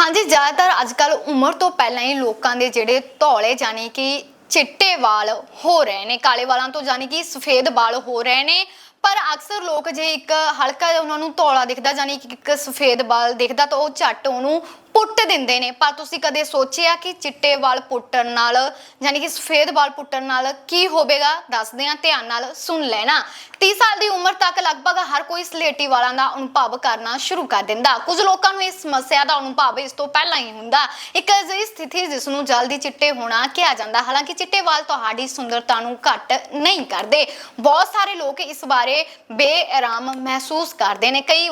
ਹਾਂਜੀ, ਜ਼ਿਆਦਾਤਰ ਅੱਜ ਕੱਲ ਉਮਰ ਤੋਂ ਪਹਿਲਾਂ ਹੀ ਲੋਕਾਂ ਦੇ ਜਿਹੜੇ ਧੌਲੇ ਜਾਨੀ ਕਿ ਚਿੱਟੇ ਵਾਲ ਹੋ ਰਹੇ ਨੇ, ਕਾਲੇ ਵਾਲਾਂ ਤੋਂ ਜਾਨੀ ਕਿ ਸਫੇਦ ਵਾਲ ਹੋ ਰਹੇ ਨੇ। ਪਰ ਅਕਸਰ ਲੋਕ ਜੇ ਇੱਕ ਹਲਕਾ ਉਹਨਾਂ ਨੂੰ ਧੌਲਾ ਦਿਖਦਾ ਜਾਨੀ ਕਿ ਇੱਕ ਸਫੇਦ ਵਾਲ ਦਿਖਦਾ, ਤਾਂ ਉਹ ਝੱਟ ਉਹਨੂੰ ਪੁੱਟ ਦਿੰਦੇ ਨੇ। ਪਰ ਤੁਸੀਂ ਕਦੇ ਸੋਚਿਆ ਕਿ ਚਿੱਟੇ ਵਾਲ ਪੁੱਟਣ ਨਾਲ, ਯਾਨੀ ਕਿ ਸਫੇਦ ਵਾਲ ਪੁੱਟਣ ਨਾਲ ਕੀ ਹੋਵੇਗਾ? ਦੱਸਦੇ ਹਾਂ ਧਿਆਨ ਨਾਲ, ਸੁਣ ਲੈਣਾ। 30 ਸਾਲ ਦੀ ਉਮਰ ਤੱਕ ਲਗਭਗ ਹਰ ਕੋਈ ਸਲੇਟੀ ਵਾਲਾਂ ਦਾ ਅਨੁਭਵ ਕਰਨਾ ਸ਼ੁਰੂ ਕਰ ਦਿੰਦਾ। ਕੁਝ ਲੋਕਾਂ ਨੂੰ ਇਸ ਸਮੱਸਿਆ ਦਾ ਅਨੁਭਵ ਇਸ ਤੋਂ ਪਹਿਲਾਂ ਹੀ ਹੁੰਦਾ। ਇੱਕ ਅਜਿਹੀ ਸਥਿਤੀ ਜਿਸ ਨੂੰ ਜਲਦੀ ਚਿੱਟੇ ਹੋਣਾ ਕਿਹਾ ਜਾਂਦਾ। ਹਾਲਾਂਕਿ ਚਿੱਟੇ ਵਾਲ ਤੁਹਾਡੀ ਸੁੰਦਰਤਾ ਨੂੰ ਘੱਟ ਨਹੀਂ ਕਰਦੇ। ਬਹੁਤ ਸਾਰੇ ਲੋਕ ਇਸ ਬਾਰੇ ਬੇਆਰਾਮ ਮਹਿਸੂਸ ਕਰਦੇ ਨੇ। ਕਈ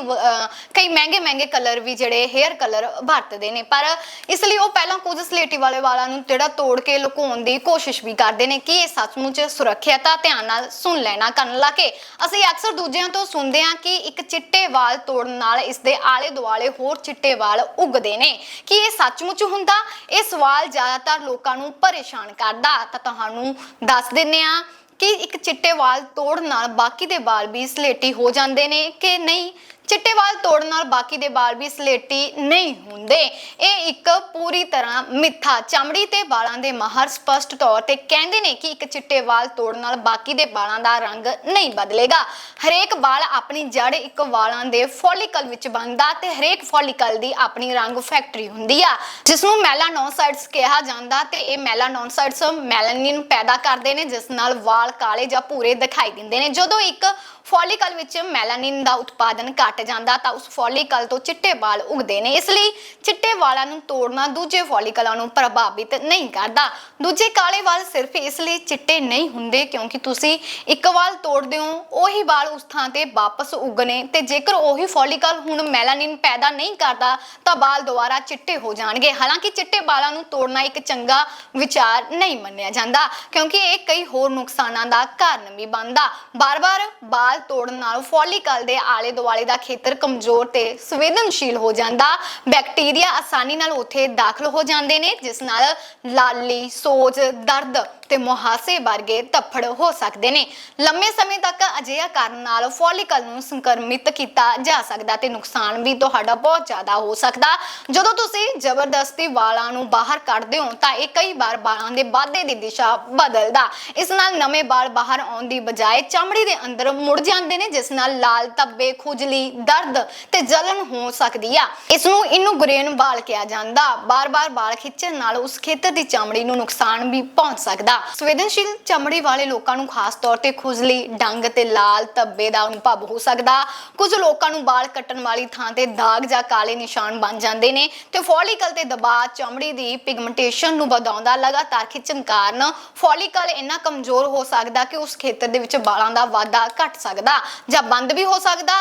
ਕਈ ਮਹਿੰਗੇ ਮਹਿੰਗੇ ਕਲਰ ਵੀ ਜਿਹੜੇ, ਹੇਅਰ ਕਲਰ ਵਰਤਦੇ ਨੇ। ਪਰ ਇਸ ਲਈ ਉਹ ਪਹਿਲਾਂ ਕੁਝ ਸਲੇਟੀ ਵਾਲੇ ਵਾਲਾਂ ਨੂੰ ਜਿਹੜਾ ਤੋੜ ਕੇ ਲੁਕਾਉਣ ਦੀ ਕੋਸ਼ਿਸ਼ ਵੀ ਕਰਦੇ ਨੇ ਕਿ ਇਹ ਸੱਚਮੁੱਚ ਸੁਰੱਖਿਅਤ ਆ ਧਿਆਨ ਨਾਲ ਸੁਣ ਲੈਣਾ ਕੰਨ ਲਾ ਕੇ। ਅਸੀਂ ਅਕਸਰ ਦੂਜਿਆਂ ਤੋਂ ਸੁਣਦੇ ਹਾਂ ਕਿ ਇੱਕ ਚਿੱਟੇ ਵਾਲ ਤੋੜਨ ਨਾਲ ਇਸ ਦੇ ਆਲੇ ਦੁਆਲੇ ਹੋਰ ਚਿੱਟੇ ਵਾਲ ਉੱਗਦੇ ਨੇ। ਕੀ ਇਹ ਸੱਚਮੁੱਚ ਹੁੰਦਾ? ਇਹ ਸਵਾਲ ਜ਼ਿਆਦਾਤਰ ਲੋਕਾਂ ਨੂੰ ਪਰੇਸ਼ਾਨ ਕਰਦਾ। ਤਾਂ ਤੁਹਾਨੂੰ ਦੱਸ ਦਿੰਨੇ ਆ ਕਿ ਇੱਕ ਚਿੱਟੇ ਵਾਲ ਤੋੜਨ ਨਾਲ ਬਾਕੀ ਦੇ ਵਾਲ ਵੀ ਸਲੇਟੀ ਹੋ ਜਾਂਦੇ ਨੇ ਕਿ ਨਹੀਂ? ਚਿੱਟੇ ਵਾਲ ਤੋੜਨ ਨਾਲ ਬਾਕੀ ਦੇ ਵਾਲ ਵੀ ਸਲੇਟੀ ਨਹੀਂ ਹੁੰਦੇ। ਇਹ ਇੱਕ ਪੂਰੀ ਤਰ੍ਹਾਂ ਮਿੱਥਾ। ਚਮੜੀ ਤੇ ਵਾਲਾਂ ਦੇ ਮਾਹਰ ਸਪਸ਼ਟ ਤੌਰ ਤੇ ਕਹਿੰਦੇ ਨੇ ਕਿ ਇੱਕ ਚਿੱਟੇ ਵਾਲ ਤੋੜਨ ਨਾਲ ਬਾਕੀ ਦੇ ਵਾਲਾਂ ਦਾ ਰੰਗ ਨਹੀਂ ਬਦਲੇਗਾ। ਹਰੇਕ ਵਾਲ ਆਪਣੀ ਜੜ ਇੱਕ ਵਾਲਾਂ ਦੇ ਫੋਲੀਕਲ ਵਿੱਚ ਬਣਦਾ ਤੇ ਹਰੇਕ ਫੋਲੀਕਲ ਦੀ ਆਪਣੀ ਰੰਗ ਫੈਕਟਰੀ ਹੁੰਦੀ ਆ ਜਿਸ ਨੂੰ ਮੈਲਾਨੋਸਾਈਟਸ ਕਿਹਾ ਜਾਂਦਾ ਤੇ ਇਹ ਮੈਲਾਨੋਸਾਈਟਸ ਮੈਲੈਨਿਨ ਪੈਦਾ ਕਰਦੇ ਨੇ, ਜਿਸ ਨਾਲ ਵਾਲ ਕਾਲੇ ਜਾਂ ਭੂਰੇ ਦਿਖਾਈ ਦਿੰਦੇ ਨੇ। ਜਦੋਂ ਇੱਕ ਫੋਲੀਕਲ ਵਿੱਚ ਮੈਲਾਨਿਨ ਦਾ ਉਤਪਾਦਨ ਘਟ ਜਾਂਦਾ ਤਾਂ ਉਸ ਫੋਲੀਕਲ ਤੋਂ ਚਿੱਟੇ ਵਾਲ ਉਗਦੇ ਨੇ। ਇਸ ਲਈ ਚਿੱਟੇ ਵਾਲਾਂ ਨੂੰ ਤੋੜਨਾ ਦੂਜੇ ਫੋਲੀਕਲਾਂ ਨੂੰ ਪ੍ਰਭਾਵਿਤ ਨਹੀਂ ਕਰਦਾ। ਦੂਜੇ ਕਾਲੇ ਵਾਲ ਸਿਰਫ ਇਸ ਲਈ ਚਿੱਟੇ ਨਹੀਂ ਹੁੰਦੇ ਕਿਉਂਕਿ ਤੁਸੀਂ ਇੱਕ ਵਾਲ ਤੋੜਦੇ ਹੋ, ਉਹੀ ਵਾਲ ਉਸ ਥਾਂ ਤੇ ਵਾਪਸ ਉਗਣੇ ਤੇ ਜੇਕਰ ਉਹੀ ਫੋਲੀਕਲ ਹੁਣ ਮੈਲਾਨਿਨ ਪੈਦਾ ਨਹੀਂ ਕਰਦਾ ਤਾਂ ਵਾਲ ਦੁਬਾਰਾ ਚਿੱਟੇ ਹੋ ਜਾਣਗੇ। ਹਾਲਾਂਕਿ ਚਿੱਟੇ ਵਾਲਾਂ ਨੂੰ ਤੋੜਨਾ ਇੱਕ ਚੰਗਾ ਵਿਚਾਰ ਨਹੀਂ ਮੰਨਿਆ ਜਾਂਦਾ ਕਿਉਂਕਿ ਇਹ ਕਈ ਹੋਰ ਨੁਕਸਾਨ ਦਾ ਘਰ ਵੀ ਬਣਦਾ। ਬਾਰ-ਬਾਰ ਬਾਲ ਤੋੜਨ ਨਾਲ ਫੋਲੀਕਲ ਦੇ ਆਲੇ ਦੁਆਲੇ ਦਾ ਖੇਤਰ ਕਮਜ਼ੋਰ ਤੇ ਸੰਵੇਦਨਸ਼ੀਲ ਹੋ ਜਾਂਦਾ। ਬੈਕਟੀਰੀਆ ਆਸਾਨੀ ਨਾਲ ਉੱਥੇ ਦਾਖਲ ਹੋ ਜਾਂਦੇ ਨੇ, ਜਿਸ ਨਾਲ ਲਾਲੀ, ਸੋਜ, ਦਰਦ ਤੇ ਮੁਹਾਸੇ ਵਰਗੇ ਧੱਫੜ ਹੋ ਸਕਦੇ ਨੇ। ਲੰਮੇ ਸਮੇਂ ਤੱਕ ਅਜਿਹਾ ਕਰਨ ਨਾਲ ਫੋਲੀਕਲ ਨੂੰ ਸੰਕਰਮਿਤ ਕੀਤਾ ਜਾ ਸਕਦਾ ਤੇ ਨੁਕਸਾਨ ਵੀ ਤੁਹਾਡਾ ਬਹੁਤ ਜ਼ਿਆਦਾ ਹੋ ਸਕਦਾ। ਜਦੋਂ ਤੁਸੀਂ ਜ਼ਬਰਦਸਤੀ ਵਾਲਾਂ ਨੂੰ ਬਾਹਰ ਕੱਢਦੇ ਹੋ, ਤਾਂ ਇਹ ਕਈ ਵਾਰ ਵਾਲਾਂ ਦੇ ਵਾਧੇ ਦੀ ਦਿਸ਼ਾ ਬਦਲਦਾ। ਇਸ ਨਾਲ ਨਵੇਂ ਵਾਲ ਬਾਹਰ ਆਉਣ ਦੀ ਬਜਾਏ ਚਮੜੀ ਦੇ ਅੰਦਰ ਮੁੜ ਜਾਂਦੇ ਨੇ, ਜਿਸ ਨਾਲ ਲਾਲ ਧੱਬੇ, ਖੁਜਲੀ, ਦਰਦ ਤੇ ਜਲਨ ਹੋ ਸਕਦੀ ਆ। ਇਸ ਨੂੰ ਇਨੂਗ੍ਰੇਨ ਵਾਲ ਕਿਹਾ ਜਾਂਦਾ। ਬਾਰ-ਬਾਰ ਵਾਲ ਖਿੱਚਣ ਨਾਲ ਉਸ ਖੇਤਰ ਦੀ ਚਮੜੀ ਨੂੰ ਨੁਕਸਾਨ ਵੀ ਪਹੁੰਚ ਸਕਦਾ। ਸੰਵੇਦਨਸ਼ੀਲ ਚਮੜੀ ਵਾਲੇ ਲੋਕਾਂ ਨੂੰ ਖਾਸ ਤੌਰ ਤੇ ਖੁਜਲੀ, ਡੰਗ ਤੇ ਲਾਲ ਧੱਬੇ ਦਾ ਅਨੁਭਵ ਹੋ ਸਕਦਾ। ਕੁਝ ਲੋਕਾਂ ਨੂੰ ਵਾਲ ਕੱਟਣ ਵਾਲੀ ਥਾਂ ਤੇ ਦਾਗ ਜਾਂ ਕਾਲੇ ਨਿਸ਼ਾਨ ਬਣ ਜਾਂਦੇ ਨੇ ਤੇ ਫੋਲੀਕਲ ਤੇ ਦਬਾਅ ਚਮੜੀ ਦੀ ਪਿਗਮੈਂਟੇਸ਼ਨ ਨੂੰ ਵਧਾਉਂਦਾ। ਲਗਾਤਾਰ ਖਿੱਚਣ ਕਾਰਨ ਫੋਲੀਕਲ ਇੰਨਾ ਕਮਜ਼ੋਰ ਹੋ ਸਕਦਾ ਕਿ ਉਸ ਖੇਤਰ ਦੇ ਵਿੱਚ ਵਾਲਾਂ ਦਾ ਵਾਧਾ ਘਟ ਸਕਦਾ ਜਾਂ ਬੰਦ ਵੀ ਹੋ ਸਕਦਾ।